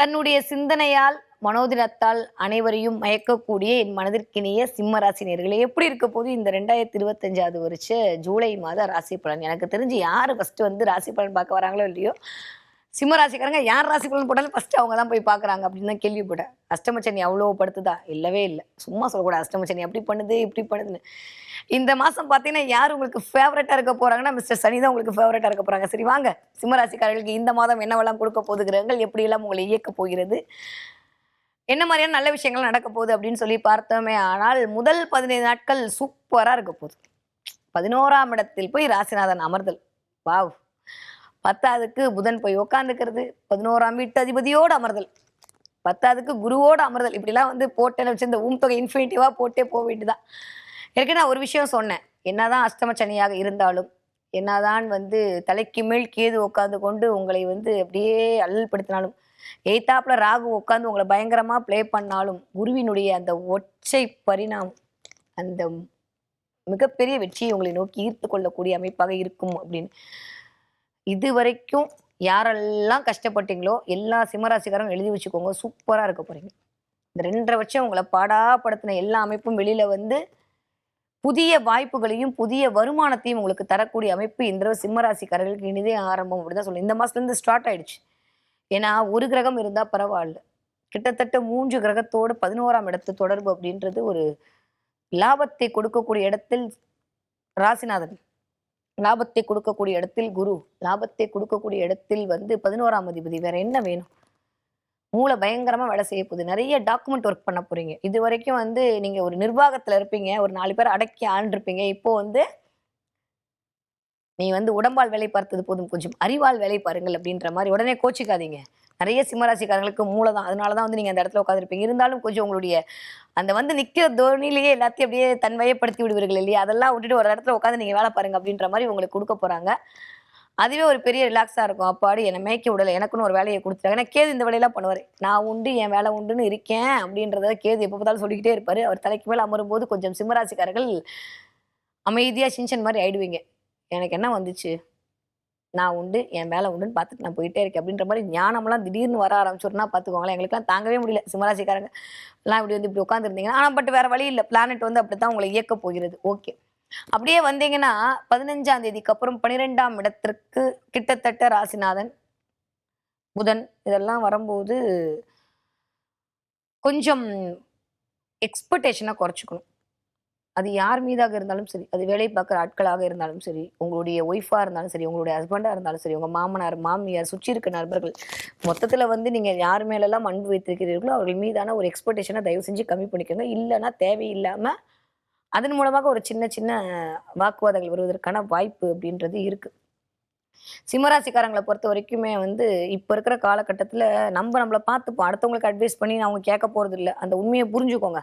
தன்னுடைய சிந்தனையால் மனோதினத்தால் அனைவரையும் மயக்கக்கூடிய என் மனதிற்கினிய சிம்ம ராசி நேர்களே எப்படி இருக்க போது இந்த ரெண்டாயிரத்தி இருபத்தஞ்சாவது வருஷ ஜூலை மாத ராசி பலன்? எனக்கு தெரிஞ்சு யார் ஃபர்ஸ்ட் வந்து ராசி பலன் பார்க்க வராங்களோ இல்லையோ சிம்ம ராசிக்காரங்க யார் ராசி போட்டாலும் ஃபர்ஸ்ட் அவங்க தான் போய் பார்க்குறாங்க அப்படின்னு தான் கேள்விப்பட்டேன். அஷ்டமச்சனி அவ்வளோ படுத்துதா? இல்லவே இல்லை. சும்மா சொல்லக்கூடாது அஷ்டமச்சனி அப்படி பண்ணுது இப்படி பண்ணுதுன்னு. இந்த மாதம் பார்த்தீங்கன்னா யார் உங்களுக்கு ஃபேவரட்டாக இருக்க போகிறாங்கன்னா மிஸ்டர் சனி தான் உங்களுக்கு ஃபேவரட்டாக இருக்க போகிறாங்க சரி வாங்க. சிம்மராசிக்காரர்களுக்கு இந்த மாதம் என்னவெல்லாம் கொடுக்க போதுகிறங்கள் எப்படியெல்லாம் உங்களை இயக்க போகிறது? என்ன மாதிரியான நல்ல விஷயங்கள் நடக்க போகுது அப்படின்னு சொல்லி பார்த்தோமே ஆனால் முதல் பதினைந்து நாட்கள் சூப்பராக இருக்க போகுது. பதினோராம் இடத்தில் போய் ராசிநாதன் அமர்தல். வாவ். பத்தாவதுக்கு புதன் போய் உட்காந்துக்கிறது பதினோராம் வீட்டு அதிபதியோடு அமர்தல். பத்தாவதுக்கு குருவோட அமர்தல். இப்படிலாம் வந்து போட்டேன்னு வச்சு இந்த ஊம் தொகை இன்ஃபினிட்டிவாக போட்டே போக வேண்டியதான் ஏற்கனவே நான் ஒரு விஷயம் சொன்னேன். என்னதான் அஷ்டம இருந்தாலும் என்னதான் வந்து தலைக்கு மேல் கேது உட்காந்து கொண்டு உங்களை வந்து அப்படியே அல்லல்படுத்தினாலும் எய்த்தாப்புல ராகு உட்காந்து உங்களை பயங்கரமா ப்ளே பண்ணாலும் குருவினுடைய அந்த ஒற்றை பரிணாமம் அந்த மிகப்பெரிய வெற்றியை உங்களை நோக்கி ஈர்த்து கொள்ளக்கூடிய அமைப்பாக இருக்கும் அப்படின்னு இது வரைக்கும் யாரெல்லாம் கஷ்டப்பட்டீங்களோ எல்லா சிம்மராசிக்காரரும் எழுதி வச்சுக்கோங்க. சூப்பராக இருக்க போறீங்க. இந்த ரெண்டரை வருஷம் உங்களை பாடாப்படுத்தின எல்லா அமைப்பும் வெளியில வந்து புதிய வாய்ப்புகளையும் புதிய வருமானத்தையும் உங்களுக்கு தரக்கூடிய அமைப்பு இந்த சிம்மராசிக்காரர்களுக்கு இனிதே ஆரம்பம் அப்படிதான் சொல்லுவேன் இந்த மாசத்துல இருந்து ஸ்டார்ட் ஆயிடுச்சு. ஏன்னா ஒரு கிரகம் இருந்தா பரவாயில்ல. கிட்டத்தட்ட மூன்று கிரகத்தோடு பதினோராம் இடத்து தொடர்பு அப்படின்றது ஒரு லாபத்தை கொடுக்கக்கூடிய இடத்தில் ராசிநாதன். லாபத்தை கொடுக்கக்கூடிய இடத்தில் குரு லாபத்தை கொடுக்கக்கூடிய இடத்தில் வந்து பதினோராம் அதிபதி. வேற என்ன வேணும்? மூளை பயங்கரமா வேலை செய்ய போகுது. நிறைய டாக்குமெண்ட் ஒர்க் பண்ண போறீங்க. இது வரைக்கும் வந்து நீங்க ஒரு நிர்வாகத்துல இருப்பீங்க. ஒரு நாலு பேர் அடக்கி ஆண்டிருப்பீங்க. இப்போ வந்து நீ வந்து உடம்பால் வேலை பார்த்தது போதும். கொஞ்சம் அறிவால் வேலை பாருங்கள் அப்படின்ற மாதிரி உடனே கோச்சிக்காதீங்க. நிறைய சிம்மராசிக்காரங்களுக்கு மூளை தான் அதனால தான் வந்து நீங்கள் அந்த இடத்துல உட்காந்துருப்பீங்க இருந்தாலும் கொஞ்சம் உங்களுடைய அந்த வந்து நிற்கிற தோணிலேயே எல்லாத்தையும் அப்படியே தன்வயப்படுத்தி விடுவீர்கள் இல்லையா? அதெல்லாம் விட்டுட்டு ஒரு இடத்துல உட்காந்து நீங்கள் வேலை பாருங்க அப்படின்ற மாதிரி உங்களுக்கு கொடுக்க போகிறாங்க அதுவே ஒரு பெரிய ரிலாக்ஸாக இருக்கும். அப்பாடி என்னை மேய்க்க விடலை. எனக்குன்னு ஒரு வேலையை கொடுத்துட்டாங்க ஏன்னா கேது இந்த வேலையெல்லாம் பண்ணுவார். நான் உண்டு என் வேலை உண்டுன்னு இருக்கேன் அப்படின்றத கேது எப்போ பார்த்தாலும் சொல்லிக்கிட்டே இருப்பார். அவர் தலைக்கு மேலே அமரும்போது கொஞ்சம் சிம்மராசிக்காரர்கள் அமைதியாக சிஞ்சன் மாதிரி ஆயிடுவீங்க. எனக்கு என்ன வந்துச்சு? நான் உண்டு என் வேலை உண்டுன்னு பார்த்துட்டு நான் போயிட்டே இருக்கேன். அப்படின்ற மாதிரி ஞானம்லாம் திடீர்னு வர ஆரம்பிச்சோன்னா பார்த்துக்கோங்களேன் எங்களுக்குலாம் தாங்கவே முடியல. சிம்மராசிக்காரங்க எல்லாம் இப்படி வந்து இப்படி உட்காந்துருந்தீங்கன்னா ஆனால் பட் வேறு வழி இல்லை. பிளானட் வந்து அப்படி தான் உங்களை இயக்க போகிறது. ஓகே அப்படியே வந்தீங்கன்னா பதினஞ்சாம் தேதிக்கு அப்புறம் பன்னிரெண்டாம் இடத்திற்கு கிட்டத்தட்ட ராசிநாதன் புதன் இதெல்லாம் வரும்போது கொஞ்சம் எக்ஸ்பெக்டேஷனை குறைச்சிக்கணும். அது யார் மீதாக இருந்தாலும் சரி அது வேலை பார்க்குற ஆட்களாக இருந்தாலும் சரி உங்களுடைய ஒய்ஃபாக இருந்தாலும் சரி உங்களுடைய ஹஸ்பண்டாக இருந்தாலும் சரி உங்கள் மாமனார் மாமியார் சுற்றி இருக்க நண்பர்கள் மொத்தத்தில் வந்து நீங்கள் யார் மேலெல்லாம் அன்பு வைத்திருக்கிறீர்களோ அவர்கள் மீதான ஒரு எக்ஸ்பெக்டேஷனை தயவு செஞ்சு கம்மி பண்ணிக்கோங்க. இல்லைன்னா தேவையில்லாமல் அதன் மூலமாக ஒரு சின்ன சின்ன வாக்குவாதங்கள் வருவதற்கான வாய்ப்பு அப்படின்றது இருக்குது சிம்மராசிக்காரங்களை பொறுத்த வரைக்குமே வந்து இப்போ இருக்கிற காலகட்டத்தில் நம்ம நம்மளை பார்த்துப்போம். அடுத்தவங்களுக்கு அட்வைஸ் பண்ணி அவங்க கேட்க போகிறது இல்லை அந்த உண்மையை புரிஞ்சுக்கோங்க.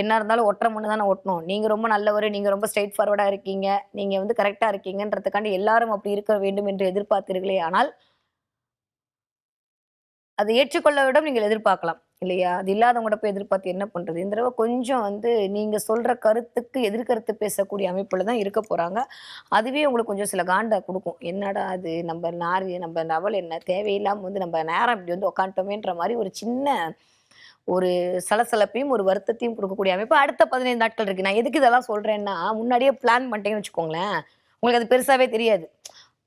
என்ன இருந்தாலும் ஒற்றை மண்ணு தானே ஒட்டணும். நீங்கள் ரொம்ப நல்லவர் நீங்கள் ரொம்ப ஸ்ட்ரைட் ஃபார்வர்டாக இருக்கீங்க. நீங்கள் வந்து கரெக்டாக இருக்கீங்கன்றதுக்காண்டி எல்லாரும் அப்படி இருக்க வேண்டும் என்று எதிர்பார்த்தீர்களே ஆனால் அதை ஏற்றுக்கொள்ள விட நீங்கள் எதிர்பார்க்கலாம் இல்லையா? அது இல்லாதவங்கள்ட்ட போய் எதிர்பார்த்து என்ன பண்ணுறது இந்த தடவை கொஞ்சம் வந்து நீங்கள் சொல்கிற கருத்துக்கு எதிர்கருத்து பேசக்கூடிய அமைப்பில் தான் இருக்க போகிறாங்க அதுவே உங்களுக்கு கொஞ்சம் சில காண்டாக கொடுக்கும். என்னடா அது? நம்ம நார் நம்ம நவல் என்ன? தேவையில்லாமல் வந்து நம்ம நேரம் இப்படி வந்து உக்காண்டோமேன்ற மாதிரி ஒரு சின்ன ஒரு சலசலப்பையும் ஒரு வருத்தத்தையும் கொடுக்கக்கூடிய அமைப்பு அடுத்த பதினைந்து நாட்கள் இருக்கு. நான் எதுக்கு இதெல்லாம் சொல்றேன்னா முன்னாடியே பிளான் பண்ணிட்டேன்னு வச்சுக்கோங்களேன். உங்களுக்கு அது பெருசாவே தெரியாது.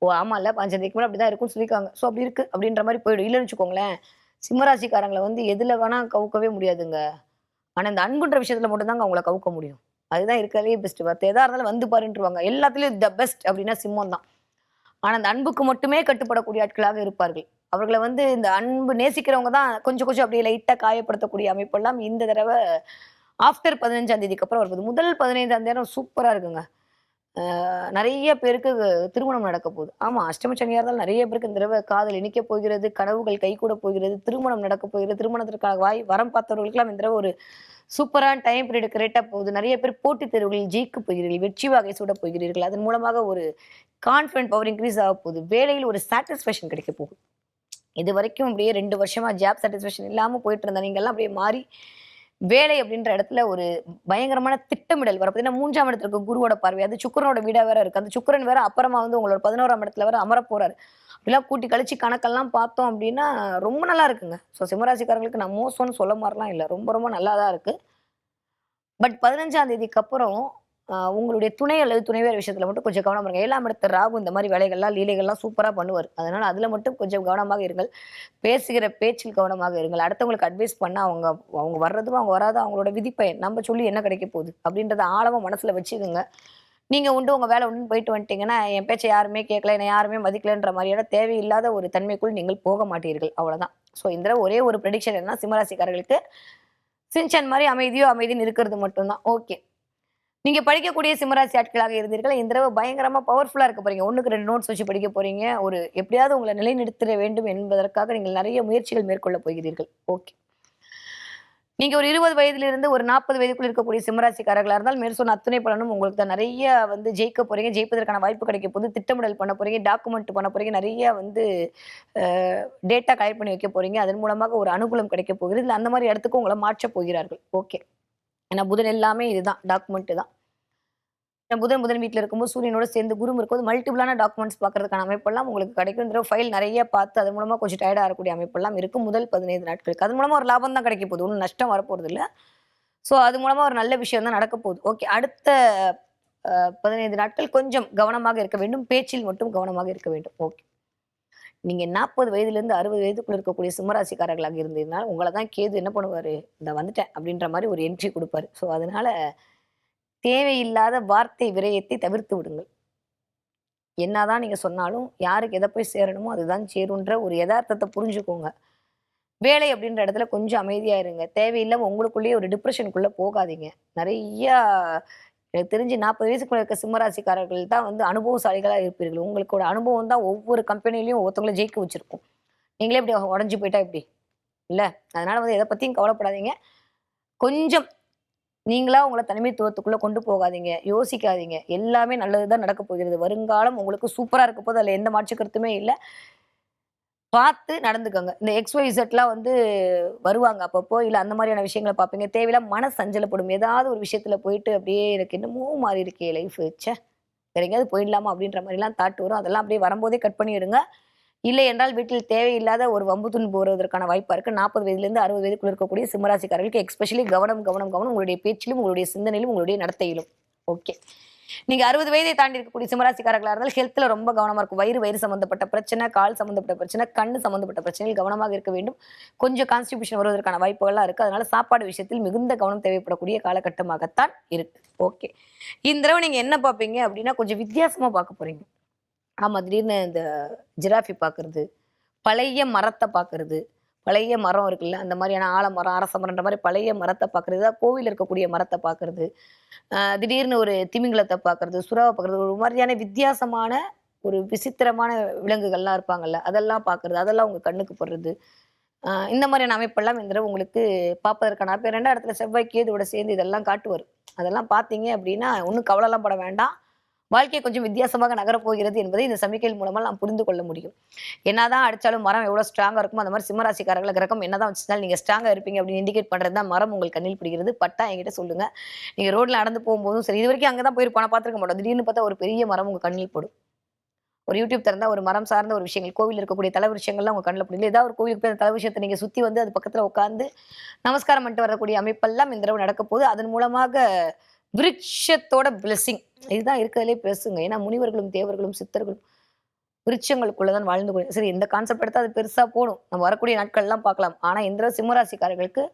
ஓ ஆமா இல்ல பஞ்சந்தேக்கு மேலே அப்படிதான் இருக்கும்னு சொல்லிக்காங்க ஸோ அப்படி இருக்கு அப்படின்ற மாதிரி போயிடும். இல்லைன்னு வச்சுக்கோங்களேன் சிம்மராசிக்காரங்களை வந்து எதுல வேணா கவுக்கவே முடியாதுங்க. ஆனா இந்த அன்புன்ற விஷயத்துல மட்டும்தாங்க அவங்கள கவுக்க முடியும். அதுதான் இருக்கிறதுலே பெஸ்ட் பார்த்து எதா இருந்தாலும் வந்து பாருன்றுவாங்க. எல்லாத்துலயும் த பெஸ்ட் அப்படின்னா சிம்மம் தான் ஆனா அந்த அன்புக்கு மட்டுமே கட்டுப்படக்கூடிய ஆட்களாக இருப்பார்கள். அவர்களை வந்து இந்த அன்பு நேசிக்கிறவங்க தான் கொஞ்சம் கொஞ்சம் அப்படியே லைட்டாக காயப்படுத்தக்கூடிய அமைப்பெல்லாம் இந்த தடவை ஆஃப்டர் பதினஞ்சாம் தேதிக்கு அப்புறம் வருது முதல் பதினைந்தாம் தேதி சூப்பராக இருக்குங்க. நிறைய பேருக்கு திருமணம் நடக்க போகுது. ஆமாம் அஷ்டம சனியாக இருந்தாலும் நிறைய பேருக்கு இந்த தடவை காதல் இணைக்க போகிறது கனவுகள் கைகூட போகிறது திருமணம் நடக்க போகிறது திருமணத்திற்காக வாய் வரம் பார்த்தவர்களுக்கெல்லாம் இந்த தடவை ஒரு சூப்பரான டைம் பீரியட் கிரேட்டா போகுது. நிறைய பேர் போட்டித் தேர்வுகளில் ஜெயிக்க போகிறீர்கள் வெற்றி வகை சூட போகிறீர்கள். அதன் மூலமாக ஒரு கான்ஃபிடன்ட் பவர் இன்க்ரீஸ் ஆக போகுது. வேலையில் ஒரு சாட்டிஸ்ஃபேக்ஷன் கிடைக்க போகுது. இது வரைக்கும் அப்படியே ரெண்டு வருஷமா ஜாப் சாட்டிஸ்ஃபேக்ஷன் இல்லாமல் போயிட்டு இருந்த நீங்கள்லாம் அப்படியே மாறி வேலை அப்படின்ற இடத்துல ஒரு பயங்கரமான திட்டமிடல் வர பார்த்தீங்கன்னா மூன்றாம் இடத்துல இருக்க குருவோட பார்வை அது சுக்கரனோட வீடா வேற இருக்கு. அந்த சுக்கரன் வேற அப்புறமா வந்து உங்களோட பதினோராம் இடத்துல வேற அமர போறாரு. அப்படிலாம் கூட்டி கழிச்சு கணக்கெல்லாம் பார்த்தோம் அப்படின்னா ரொம்ப நல்லா இருக்குங்க. ஸோ சிம்மராசிக்காரங்களுக்கு நான் மோசம்னு சொல்ல மாதிரிலாம் இல்லை. ரொம்ப ரொம்ப நல்லா தான் இருக்கு. பட் பதினஞ்சாம் தேதிக்கு அப்புறம் உங்களுடைய துணை அல்லது துணைவேர் விஷயத்துல மட்டும் கொஞ்சம் கவனம் இருங்க. ஏழாம் இடத்த ராகு இந்த மாதிரி வேலைகள்லாம் லீலைகள்லாம் சூப்பரா பண்ணுவார். அதனால அதுல மட்டும் கொஞ்சம் கவனமாக இருங்கள். பேசுகிற பேச்சில் கவனமாக இருங்கள். அடுத்தவங்களுக்கு அட்வைஸ் பண்ண அவங்க அவங்க வர்றதும் அவங்க வராத அவங்களோட விதிப்பயன். நம்ம சொல்லி என்ன கிடைக்க போகுது? அப்படின்றத ஆழமா மனசுல வச்சுக்கோங்க. நீங்க உண்டு உங்க வேலை உண்டு போயிட்டு வந்துட்டீங்கன்னா என் பேச்சை யாருமே கேட்கல என்னை யாருமே மதிக்கலன்ற மாதிரியான தேவையில்லாத ஒரு தன்மைக்குள் நீங்கள் போக மாட்டீர்கள். அவ்வளவுதான். ஸோ இந்த ஒரே ஒரு ப்ரெடிக்ஷன் என்ன சிம்மராசிக்காரர்களுக்கு சின்சன் மாதிரி அமைதியோ அமைதின்னு இருக்கிறது மட்டும்தான். ஓகே நீங்க படிக்கக்கூடிய சிம்மராசி ஆட்களாக இருந்தீர்கள். இந்த தடவை பயங்கரமா பவர்ஃபுல்லா இருக்க போறீங்க. ஒண்ணுக்கு ரெண்டு நோட்ஸ் வச்சு படிக்க போறீங்க. ஒரு எப்படியாவது உங்களை நிலைநிறுத்த வேண்டும் என்பதற்காக நீங்கள் நிறைய முயற்சிகள் மேற்கொள்ள போகிறீர்கள். ஓகே நீங்க ஒரு இருபது வயதிலிருந்து ஒரு நாற்பது வயதுக்குள் இருக்கக்கூடிய சிம்மராசிக்காரர்களாக இருந்தால் மேற்சொன்ன அத்துணை பலனும் உங்களுக்கு தான். நிறைய வந்து ஜெயிக்க போறீங்க. ஜெயிப்பதற்கான வாய்ப்பு கிடைக்க போது திட்டமிடல் பண்ண போறீங்க. டாக்குமெண்ட் பண்ண போறீங்க. நிறைய வந்து டேட்டா கலெக்ட் பண்ணி வைக்க போறீங்க. அதன் மூலமாக ஒரு அனுகூலம் கிடைக்க போகிறது. இல்லை அந்த மாதிரி இடத்துக்கு உங்களை மாற்றப் போகிறார்கள். ஓகே ஏன்னா புதன் எல்லாமே இதுதான் டாக்குமெண்ட் தான். புதன் புதன் வீட்டில் இருக்கும்போது சூரியனோட சேர்ந்து குரு இருக்கும்போது மல்டிபிளான டாக்குமெண்ட்ஸ் பார்க்கறதுக்கான அமைப்பெல்லாம் உங்களுக்கு கிடைக்கும். இந்த ஃபைல் நிறைய பார்த்து அது மூலமா கொஞ்சம் டயர்டாக இருக்கக்கூடிய அமைப்பெல்லாம் இருக்கும் முதல் பதினைந்து நாட்களுக்கு. அது மூலமா ஒரு லாபம் தான் கிடைக்க போகுது. ஒன்றும் நஷ்டம் வரப்போறது இல்லை. ஸோ அது மூலமா ஒரு நல்ல விஷயம் தான் நடக்க போகுது. ஓகே அடுத்த பதினைந்து நாட்கள் கொஞ்சம் கவனமாக இருக்க வேண்டும். பேச்சில் மட்டும் கவனமாக இருக்க வேண்டும். ஓகே நீங்க நாற்பது வயதுலேருந்து அறுபது வயதுக்குள்ள இருக்கக்கூடிய சிம்மராசிக்காரர்களாக இருந்ததுனால உங்களை தான் கேது என்ன பண்ணுவார்? இந்த வந்துட்டேன் அப்படின்ற மாதிரி ஒரு என்ட்ரி கொடுப்பாரு. ஸோ அதனால தேவையில்லாத வார்த்தை விரயத்தை தவிர்த்து விடுங்கள். என்னதான் நீங்க சொன்னாலும் யாருக்கு எதை போய் சேரணுமோ அதுதான் சேருன்ற ஒரு யதார்த்தத்தை புரிஞ்சுக்கோங்க. வேலை அப்படின்ற இடத்துல கொஞ்சம் அமைதியாக இருங்க. தேவையில்லாமல் உங்களுக்குள்ளேயே ஒரு டிப்ரெஷனுக்குள்ளே போகாதீங்க. நிறையா எனக்கு தெரிஞ்சு நாற்பது வயசுக்குள்ள இருக்க சிம்மராசிக்காரர்கள் தான் வந்து அனுபவசாலிகளா இருப்பீர்கள். உங்களுக்கோட அனுபவம் தான் ஒவ்வொரு கம்பெனிலையும் ஒவ்வொருத்தவங்களை ஜெயிக்க வச்சிருக்கும். நீங்களே இப்படி உடஞ்சு போயிட்டா இப்படி இல்ல அதனால வந்து எதை பத்தியும் கவலைப்படாதீங்க. கொஞ்சம் நீங்களா உங்களை தனிமைத்துவத்துக்குள்ள கொண்டு போகாதீங்க. யோசிக்காதீங்க. எல்லாமே நல்லதுதான் நடக்க போகிறது. வருங்காலம் உங்களுக்கு சூப்பரா இருக்க போது அதில் எந்த மாற்று கருத்துமே இல்லை. பார்த்து நடந்துக்கோங்க. இந்த எக்ஸ் ஒய் வந்து வருவாங்க அப்பப்போ. இல்லை அந்த மாதிரியான விஷயங்களை பார்ப்பீங்க. தேவையில்லாம் மன சஞ்சலப்படும் ஏதாவது ஒரு விஷயத்தில் போயிட்டு அப்படியே எனக்கு என்னமோ மாறி இருக்கே லைஃப் சே வேற எங்கேயாவது போயிடலாமா அப்படின்ற மாதிரிலாம் தாட் வரும். அதெல்லாம் அப்படியே வரும்போதே கட் பண்ணிடுங்க. இல்லை என்றால் வீட்டில் தேவையில்லாத ஒரு வம்பு துன்பு போகிறதுக்கான வாய்ப்பாக இருக்குது நாற்பது வயதுலேருந்து அறுபது வயதுக்குள்ள இருக்கக்கூடிய சிம்மராசிக்காரர்களுக்கு எக்ஸ்பெஷலி கவனம் கவனம் கவனம் உங்களுடைய பேச்சிலும் உங்களுடைய சிந்தனையிலும் உங்களுடைய நடத்தையிலும். ஓகே நீங்க அறுபது வயதை தாண்டி இருக்கக்கூடிய சிம்மராசிக்காரர்களாக இருந்தால் ஹெல்த்ல ரொம்ப கவனமா இருக்கும். வயிறு வயிறு சம்பந்தப்பட்ட பிரச்சனை கால் சம்பந்தப்பட்ட பிரச்சனை கண் சம்பந்தப்பட்ட பிரச்சனையில் கவனமாக இருக்க வேண்டும். கொஞ்சம் கான்ஸ்டிபியூஷன் வருவதற்கான வாய்ப்புகள்லாம் இருக்கு. அதனால சாப்பாடு விஷயத்தில் மிகுந்த கவனம் தேவைப்படக்கூடிய காலகட்டமாகத்தான் இருக்கு. ஓகே இந்த தடவை நீங்க என்ன பார்ப்பீங்க அப்படின்னா கொஞ்சம் வித்தியாசமா பார்க்க போறீங்க. ஆமா திடீர்னு இந்த ஜிராஃபி பார்க்கிறது பழைய மரத்தை பார்க்கறது பழைய மரம் இருக்குல்ல அந்த மாதிரியான ஆலமரம் அரச மரம்ன்ற மாதிரி பழைய மரத்தை பார்க்கறது கோவில் இருக்கக்கூடிய மரத்தை பார்க்கறது திடீர்னு ஒரு திமிங்கலத்தை பார்க்கறது சுறாவை பார்க்கறது ஒரு மாதிரியான வித்தியாசமான ஒரு விசித்திரமான விலங்குகள்லாம் இருப்பாங்கல்ல அதெல்லாம் பார்க்கறது அதெல்லாம் உங்க கண்ணுக்கு போடுறது. இந்த மாதிரியான அமைப்பெல்லாம் இந்த தடவை உங்களுக்கு பார்ப்பதற்கான அப்போ ரெண்டாம் இடத்துல செவ்வாய் இதோட சேர்ந்து இதெல்லாம் காட்டுவார். அதெல்லாம் பார்த்தீங்க அப்படின்னா ஒன்றும் கவலைலாம் பட வேண்டாம். வாழ்க்கை கொஞ்சம் வித்தியாசமாக நகரப்போகிறது என்பதை இந்த சமிக்கையின் மூலமாக நாம் புரிந்து கொள்ள முடியும். என்னதான் அடிச்சாலும் மரம் எவ்வளோ ஸ்ட்ராங்காக இருக்குமோ அந்த மாதிரி சிம்மராசிக்காரர்களை கிரகம் என்னதான் வச்சிருந்தாலும் நீங்கள் ஸ்ட்ராங்காக இருப்பீங்க அப்படின்னு இண்டிகேட் பண்ணுறது தான் மரம் உங்கள் கண்ணில் பிடிக்கிறது பட்டா என்கிட்ட சொல்லுங்கள் நீங்கள் ரோட்டில் நடந்து போகும்போதும் சரி இது வரைக்கும் அங்கே தான் போயிருப்போம். நான் பார்த்துருக்க மாட்டோம். திடீர்னு பார்த்தா ஒரு பெரிய மரம் உங்கள் கண்ணில் படும். ஒரு யூடியூப் திறந்தா ஒரு மரம் சார்ந்த ஒரு விஷயங்கள் கோவில் இருக்கக்கூடிய தலை விஷயங்கள்லாம் உங்கள் கண்ணில் பிடிக்கல ஏதாவது ஒரு கோவிலுக்கு போய் அந்த தலை விஷயத்தை நீங்கள் சுற்றி வந்து அது பக்கத்தில் உட்காந்து நமஸ்காரம் பண்ணிட்டு வரக்கூடிய அமைப்பெல்லாம் இந்த தடவை நடக்க போகுது. அதன் மூலமாக விருட்சத்தோட பிளெஸிங் இதுதான் இருக்கிறதுலே பேசுங்க ஏன்னா முனிவர்களும் தேவர்களும் சித்தர்களும் விருட்சங்களுக்குள்ளதான் வாழ்ந்து கொள்ளும் சரி இந்த கான்செப்ட் எடுத்தால் அது பெருசா போகணும் நம்ம வரக்கூடிய நாட்கள்லாம் பார்க்கலாம். ஆனா இந்த சிம்மராசிக்காரர்களுக்கு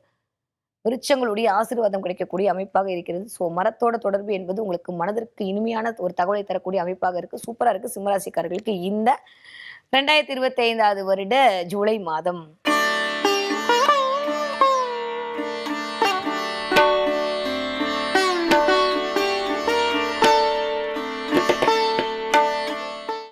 விருட்சங்களுடைய ஆசீர்வாதம் கிடைக்கக்கூடிய அமைப்பாக இருக்கிறது. ஸோ மரத்தோட தொடர்பு என்பது உங்களுக்கு மனதிற்கு இனிமையான ஒரு தகவலை தரக்கூடிய அமைப்பாக இருக்கு. சூப்பரா இருக்கு சிம்மராசிக்காரர்களுக்கு இந்த ரெண்டாயிரத்தி இருபத்தி ஐந்தாவது வருட ஜூலை மாதம்.